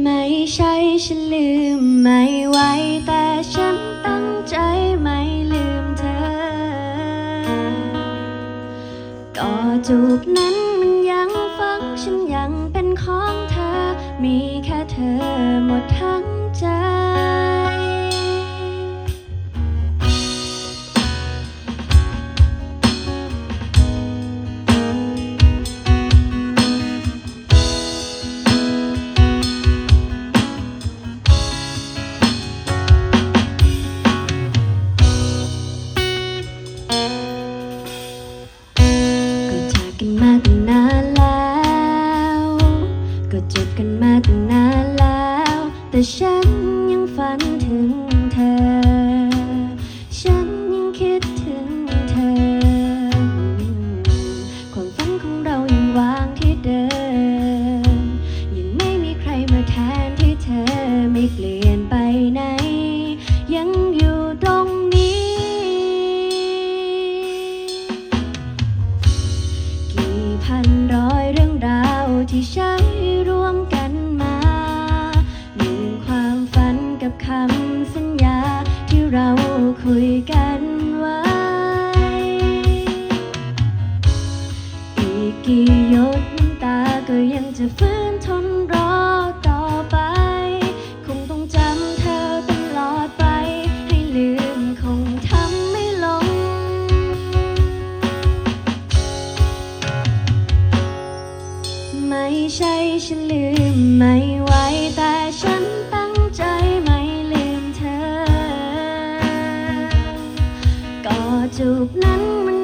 ไม่ใช่ฉันลืมไม่ไหวแต่ฉันตั้งใจไม่ลืมเธอ ก็จูบนั้นมันยังฝังฉันยังเป็นของเธอ มีแค่เธอหมดทั้งใจ นานแล้ว แต่ฉันยังฝันถึงเธอ ฉันยังคิดถึงเธอ ความฝันของเรายังวางที่เดิม ยังไม่มีใครมาแทนที่เธอไม่เปลี่ยนไปไหน ยังอยู่ตรงนี้ กี่พันร้อยเรื่องราวที่ฉัน กี่หยดน้ำตาก็ยังจะฟื้นทนรอต่อไป คงต้องจำเธอตลอดไป ให้ลืมคงทำไม่ลง ไม่ใช่ฉันลืมไม่ไหวแต่ฉันตั้งใจไม่ลืมเธอ ก็จูบนั้นมัน